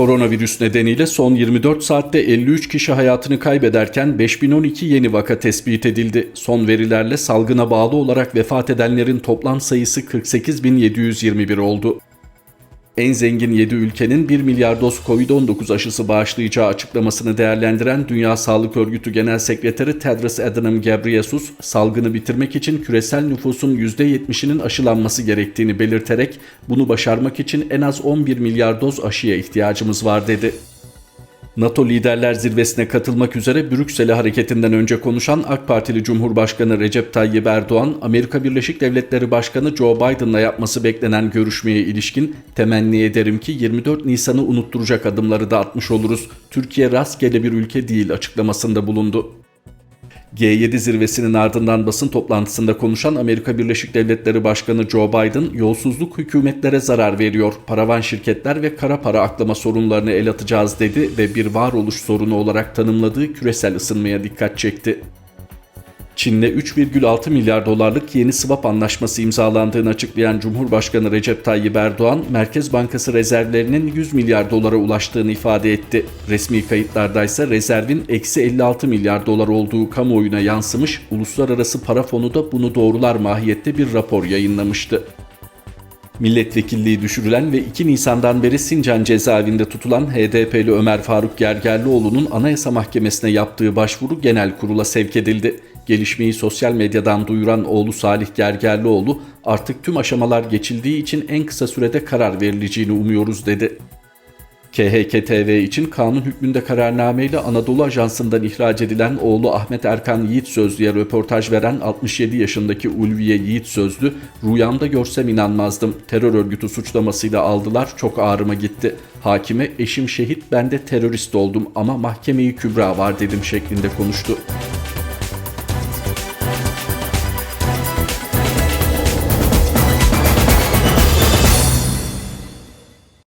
Koronavirüs nedeniyle son 24 saatte 53 kişi hayatını kaybederken 5012 yeni vaka tespit edildi. Son verilerle salgına bağlı olarak vefat edenlerin toplam sayısı 48721 oldu. En zengin 7 ülkenin 1 milyar doz Covid-19 aşısı bağışlayacağı açıklamasını değerlendiren Dünya Sağlık Örgütü Genel Sekreteri Tedros Adhanom Ghebreyesus, salgını bitirmek için küresel nüfusun %70'inin aşılanması gerektiğini belirterek bunu başarmak için en az 11 milyar doz aşıya ihtiyacımız var dedi. NATO Liderler Zirvesi'ne katılmak üzere Brüksel'e hareketinden önce konuşan AK Partili Cumhurbaşkanı Recep Tayyip Erdoğan, Amerika Birleşik Devletleri Başkanı Joe Biden'la yapması beklenen görüşmeye ilişkin temenni ederim ki 24 Nisan'ı unutturacak adımları da atmış oluruz. Türkiye rastgele bir ülke değil açıklamasında bulundu. G7 zirvesinin ardından basın toplantısında konuşan Amerika Birleşik Devletleri Başkanı Joe Biden, yolsuzluk hükümetlere zarar veriyor, paravan şirketler ve kara para aklama sorunlarını el atacağız dedi ve bir varoluş sorunu olarak tanımladığı küresel ısınmaya dikkat çekti. Çin'le 3,6 milyar dolarlık yeni swap anlaşması imzalandığını açıklayan Cumhurbaşkanı Recep Tayyip Erdoğan, Merkez Bankası rezervlerinin 100 milyar dolara ulaştığını ifade etti. Resmi kayıtlarda ise rezervin eksi 56 milyar dolar olduğu kamuoyuna yansımış, Uluslararası Para Fonu da bunu doğrular mahiyette bir rapor yayınlamıştı. Milletvekilliği düşürülen ve 2 Nisan'dan beri Sincan cezaevinde tutulan HDP'li Ömer Faruk Gergerlioğlu'nun Anayasa Mahkemesi'ne yaptığı başvuru genel kurula sevk edildi. Gelişmeyi sosyal medyadan duyuran oğlu Salih Gergerlioğlu artık tüm aşamalar geçildiği için en kısa sürede karar verileceğini umuyoruz dedi. KHK-TV için kanun hükmünde kararnameyle Anadolu Ajansı'ndan ihraç edilen oğlu Ahmet Erkan Yiğit Sözlü'ye röportaj veren 67 yaşındaki Ulviye Yiğit Sözlü, rüyamda görsem inanmazdım. Terör örgütü suçlamasıyla aldılar, çok ağrıma gitti. Hakime eşim şehit ben de terörist oldum ama mahkemeyi kübra var dedim şeklinde konuştu.